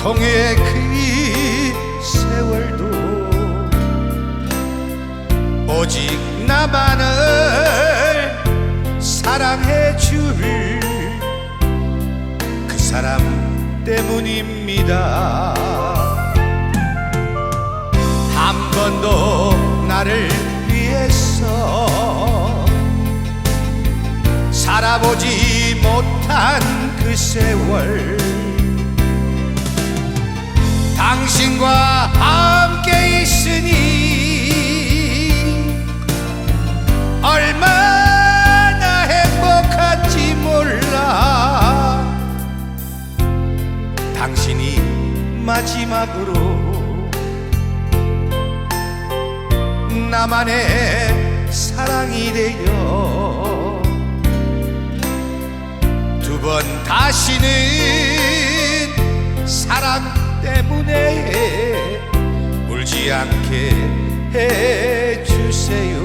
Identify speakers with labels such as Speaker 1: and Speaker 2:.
Speaker 1: 고통의 그 세월도 오직 나만을 사랑해 줄 그 사람 때문입니다. 한 번도 나를 위해서 살아보지 못한 그 세월 당신과 함께 있으니 얼마나 행복한지 몰라. 당신이 마지막으로 나만의 사랑이 되어 두 번 다시는 때문에 울지 않게 해주세요